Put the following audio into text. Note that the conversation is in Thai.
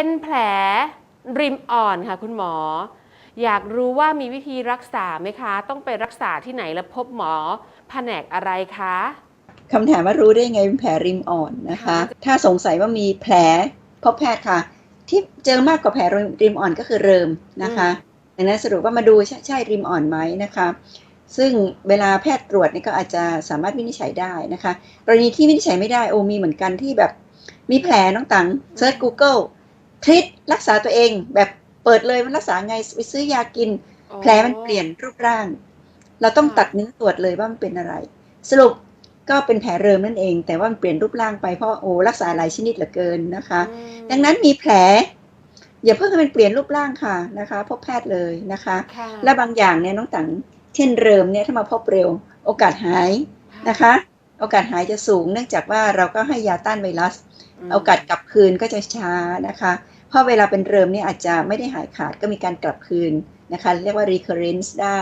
เป็นแผลริมอ่อนค่ะคุณหมอ อยากรู้ว่ามีวิธีรักษาไหมคะ ต้องไปรักษาที่ไหนและพบหมอแผนกอะไรคะคำถามว่ารู้ได้ไงเป็นแผลริมอ่อนนะคะค่ะถ้าสงสัยว่ามีแผลพบแพทย์ค่ะ ที่เจอมากกว่าแผลริมอ่อนก็คือเริมนะคะดังนั้นสรุปว่ามาดูใช่ใช่ริมอ่อนไหมนะคะ ซึ่งเวลาแพทย์ตรวจนี่ก็อาจจะสามารถวินิจฉัยได้นะคะกรณีที่วินิจฉัยไม่ได้โอ้มีเหมือนกันที่แบบมีแผลน้องตังเซิร์ช Google ทริตรักษาตัวเอง แบบเปิดเลยมันรักษาไงไปซื้อยากิน แผลมันเปลี่ยนรูปร่าง เราต้องค่ะตัดเนื้อตรวจเลยว่ามันเป็นอะไร สรุปก็เป็นแผลเริมนั่นเอง แต่ว่ามันเปลี่ยนรูปร่างไปเพราะโอ้รักษาหลายชนิดเหลือเกินนะคะอืมดังนั้นมีแผล อย่าเพิ่งให้มันเปลี่ยนรูปร่างค่ะนะคะ พบแพทย์เลยนะคะค่ะและบางอย่างเนี่ยน้องตังเช่นเริมเนี่ยถ้ามาพบเร็ว โอกาสหายนะคะ โอกาสหายจะสูง เนื่องจากว่าเราก็ให้ยาต้านไวรัส โอกาสกลับคืนก็จะช้านะคะ เพราะเวลาเป็นเริมเนี่ยอาจจะไม่ได้หายขาดก็มีการกลับคืนนะคะ เรียกว่า recurrence ได้